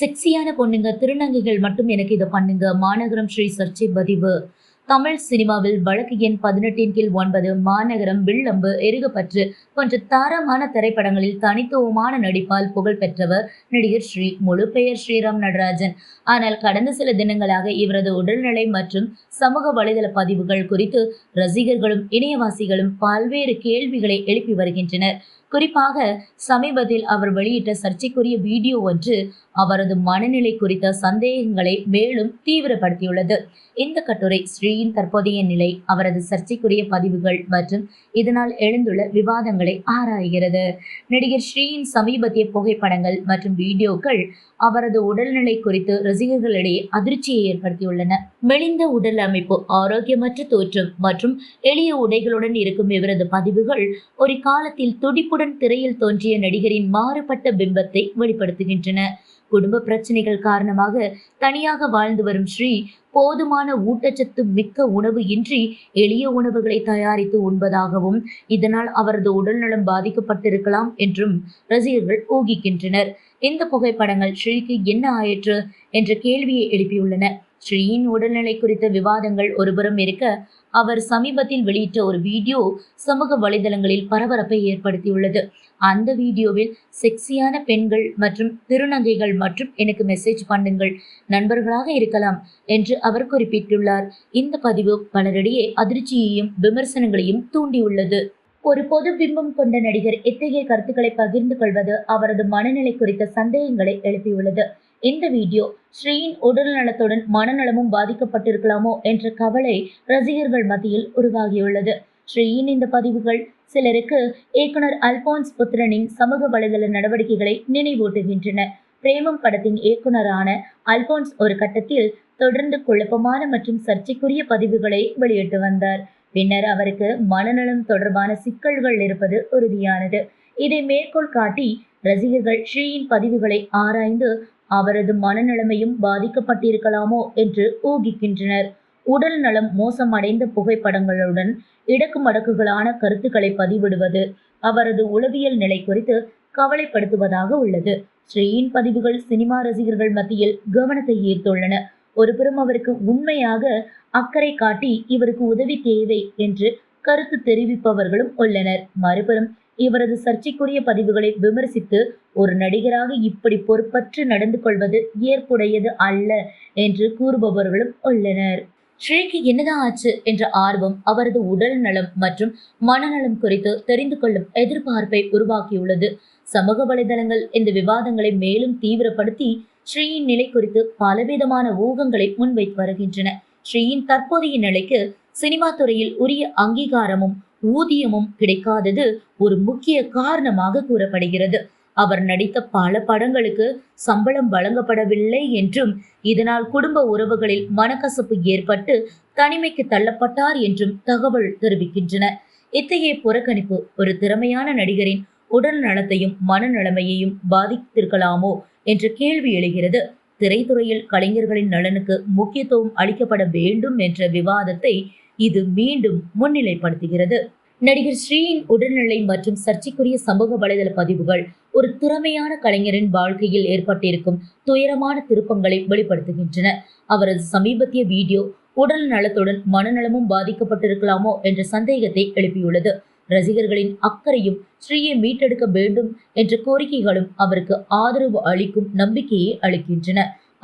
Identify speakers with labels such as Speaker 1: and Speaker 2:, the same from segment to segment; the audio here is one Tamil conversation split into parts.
Speaker 1: செக்ஸியான பொண்ணுங்க திருநங்கைகள் மட்டும் எனக்கு இதை பண்ணுங்க. மாநகரம் ஸ்ரீ சர்ச்சை பதிவு. தமிழ் சினிமாவில் வழக்கு எண் பதினெட்டின் கீழ் ஒன்பது மாநகரம் வில்லம்பு எருகப்பற்று போன்ற தரமான திரைப்படங்களில் தனித்துவமான நடிப்பால் புகழ் பெற்றவர் நடிகர் ஸ்ரீ முழு பெயர் ஸ்ரீராம் நடராஜன். ஆனால் கடந்த சில தினங்களாக இவரது உடல்நிலை மற்றும் சமூக வலைதள பதிவுகள் குறித்து ரசிகர்களும் இணையவாசிகளும் பல்வேறு கேள்விகளை எழுப்பி வருகின்றனர். குறிப்பாக சமீபத்தில் அவர் வெளியிட்ட சர்ச்சைக்குரிய வீடியோ ஒன்று அவரது மனநிலை குறித்த சந்தேகங்களை மேலும் தீவிரப்படுத்தியுள்ளது. இந்த கட்டுரை ஸ்ரீயின் தற்போதைய நிலை அவரது சர்ச்சைக்குரிய பதிவுகள் மற்றும் இதனால் எழுந்துள்ள விவாதங்களை ஆராய்கிறது. நடிகர் ஸ்ரீயின் சமீபத்திய புகைப்படங்கள் மற்றும் வீடியோக்கள் அவரது உடல்நிலை குறித்து ரசிகர்களிடையே அதிர்ச்சியை ஏற்படுத்தியுள்ளன. மெலிந்த உடல் அமைப்பு ஆரோக்கியமற்ற தோற்றம் மற்றும் எளிய உடைகளுடன் இருக்கும் இவரது பதிவுகள் ஒரு காலத்தில் துடிப்புடன் திரையில் தோன்றிய நடிகரின் மாறுபட்ட பிம்பத்தை வெளிப்படுத்துகின்றன. குடும்ப பிரச்சனைகள் காரணமாக தனியாக வாழ்ந்து வரும் ஸ்ரீ போதுமான ஊட்டச்சத்து மிக்க உணவு இன்றி எளிய உணவுகளை தயாரித்து உண்பதாகவும் இதனால் அவரது உடல்நலம் பாதிக்கப்பட்டிருக்கலாம் என்றும் ரசிகர்கள் ஊகிக்கின்றனர். இந்த புகைப்படங்கள் ஸ்ரீக்கு என்ன ஆயிற்று என்ற கேள்வியை எழுப்பியுள்ளன. ஸ்ரீயின் உடல்நிலை குறித்த விவாதங்கள் ஒருபுறம் இருக்க அவர் சமீபத்தில் வெளியிட்ட ஒரு வீடியோ சமூக வலைதளங்களில் பரபரப்பை ஏற்படுத்தியுள்ளது. அந்த வீடியோவில் செக்ஸியான பெண்கள் மற்றும் திருநங்கைகள் மற்றும் எனக்கு மெசேஜ் பண்ணுங்கள் நண்பர்களாக இருக்கலாம் என்று அவர் குறிப்பிட்டுள்ளார். இந்த பதிவு பலரிடையே அதிர்ச்சியையும் விமர்சனங்களையும் தூண்டியுள்ளது. ஒரு பொது பிம்பம் கொண்ட நடிகர் இத்தகைய கருத்துக்களை பகிர்ந்து கொள்வது அவரது மனநிலை குறித்த சந்தேகங்களை எழுப்பியுள்ளது. இந்த வீடியோ ஸ்ரீயின் உடல் நலத்துடன் மனநலமும் பாதிக்கப்பட்டிருக்கலாமோ என்ற கவலை ரசிகர்கள் மத்தியில் உருவாகியுள்ளது. ஸ்ரீயின் இந்த பதிவுகள் சிலருக்கு இயக்குனர் அல்போன்ஸ் புத்திரனின் சமூக வலைதள நடவடிக்கைகளை நினைவூட்டுகின்றன. பிரேமம் படத்தின் இயக்குனரான அல்போன்ஸ் ஒரு கட்டத்தில் தொடர்ந்து குழப்பமான மற்றும் சர்ச்சைக்குரிய பதிவுகளை வெளியிட்டு வந்தார். பின்னர் அவருக்கு மனநலம் தொடர்பான சிக்கல்கள் இருப்பது உறுதியானது. இதை மேற்கோள் காட்டி ரசிகர்கள் ஸ்ரீயின் பதிவுகளை ஆராய்ந்து அவரது மனநிலைமையும் பாதிக்கப்பட்டிருக்கலாமோ என்று ஊகிக்கின்றனர். உடல் நலம் மோசமடைந்த புகைப்படங்களுடன் இடக்கு மடக்குகளான கருத்துக்களை பதிவிடுவது அவரது உளவியல் நிலை குறித்து கவலைப்படுத்துவதாக உள்ளது. ஸ்ரீயின் பதிவுகள் சினிமா ரசிகர்கள் மத்தியில் கவனத்தை ஈர்த்துள்ளன. ஒருபுறம் அவருக்கு உண்மையாக அக்கறை காட்டி இவருக்கு உதவி தேவை என்று கருத்து தெரிவிப்பவர்களும் உள்ளனர். மறுபுறம் இவரது சர்ச்சைக்குரிய பதிவுகளை விமர்சித்து ஒரு நடிகராக இப்படி பொறுப்பற்று நடந்து கொள்வது ஏற்புடையது அல்ல என்று கூறுபவர்களும் உள்ளனர். ஸ்ரீக்கு என்னதான் ஆச்சு என்ற ஆர்வம் அவரது உடல் நலம் மற்றும் மனநலம் குறித்து தெரிந்து கொள்ளும் எதிர்பார்ப்பை உருவாக்கியுள்ளது. சமூக வலைதளங்கள் இந்த விவாதங்களை மேலும் தீவிரப்படுத்தி ஸ்ரீயின் நிலை குறித்து பலவிதமான ஊகங்களை முன்வைத்து வருகின்றன. ஸ்ரீயின் தற்போதைய நிலைக்கு சினிமா துறையில் உரிய அங்கீகாரமும் ஊதியமும் கிடைக்காதது ஒரு முக்கிய காரணமாக கூறப்படுகிறது. அவர் நடித்த பல படங்களுக்கு சம்பளம் வழங்கப்படவில்லை என்றும் இதனால் குடும்ப உறவுகளில் மனக்கசப்பு ஏற்பட்டு தனிமைக்கு தள்ளப்பட்டார் என்றும் தகவல் தெரிவிக்கின்றன. இத்தகைய புறக்கணிப்பு ஒரு திறமையான நடிகரின் உடல் நலத்தையும் மனநலமையையும் பாதித்திருக்கலாமோ என்ற கேள்வி எழுகிறது. திரைத்துறையில் கலைஞர்களின் நலனுக்கு முக்கியத்துவம் அளிக்கப்பட வேண்டும் என்ற விவாதத்தை இது மீண்டும் முன்னிலைப்படுத்துகிறது. நடிகர் ஸ்ரீயின் உடல்நிலை மற்றும் சர்ச்சைக்குரிய சமூக வலைதள பதிவுகள் ஒரு திறமையான கலைஞரின் வாழ்க்கையில் ஏற்பட்டிருக்கும் துயரமான திருப்பங்களை வெளிப்படுத்துகின்றன. அவரது சமீபத்திய வீடியோ உடல் நலத்துடன் மனநலமும் பாதிக்கப்பட்டிருக்கலாமோ என்ற சந்தேகத்தை எழுப்பியுள்ளது. ரசிகர்களின் அக்கறையும் ஸ்ரீயை மீட்டெடுக்க வேண்டும் என்ற கோரிக்கைகளும் அவருக்கு ஆதரவு அளிக்கும் நம்பிக்கையை அளிக்கின்றன.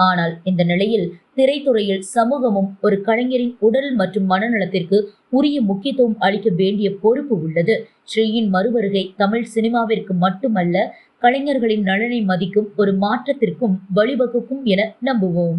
Speaker 1: ஆனால் இந்த நிலையில் திரைத்துறையில் சமூகமும் ஒரு கலைஞரின் உடல் மற்றும் மனநலத்திற்கு உரிய முக்கியத்துவம் அளிக்க வேண்டிய பொறுப்பு உள்ளது. ஸ்ரீயின் மறுவருகை தமிழ் சினிமாவிற்கு மட்டுமல்ல கலைஞர்களின் நலனை மதிக்கும் ஒரு மாற்றத்திற்கும் வழிவகுக்கும் என நம்புவோம்.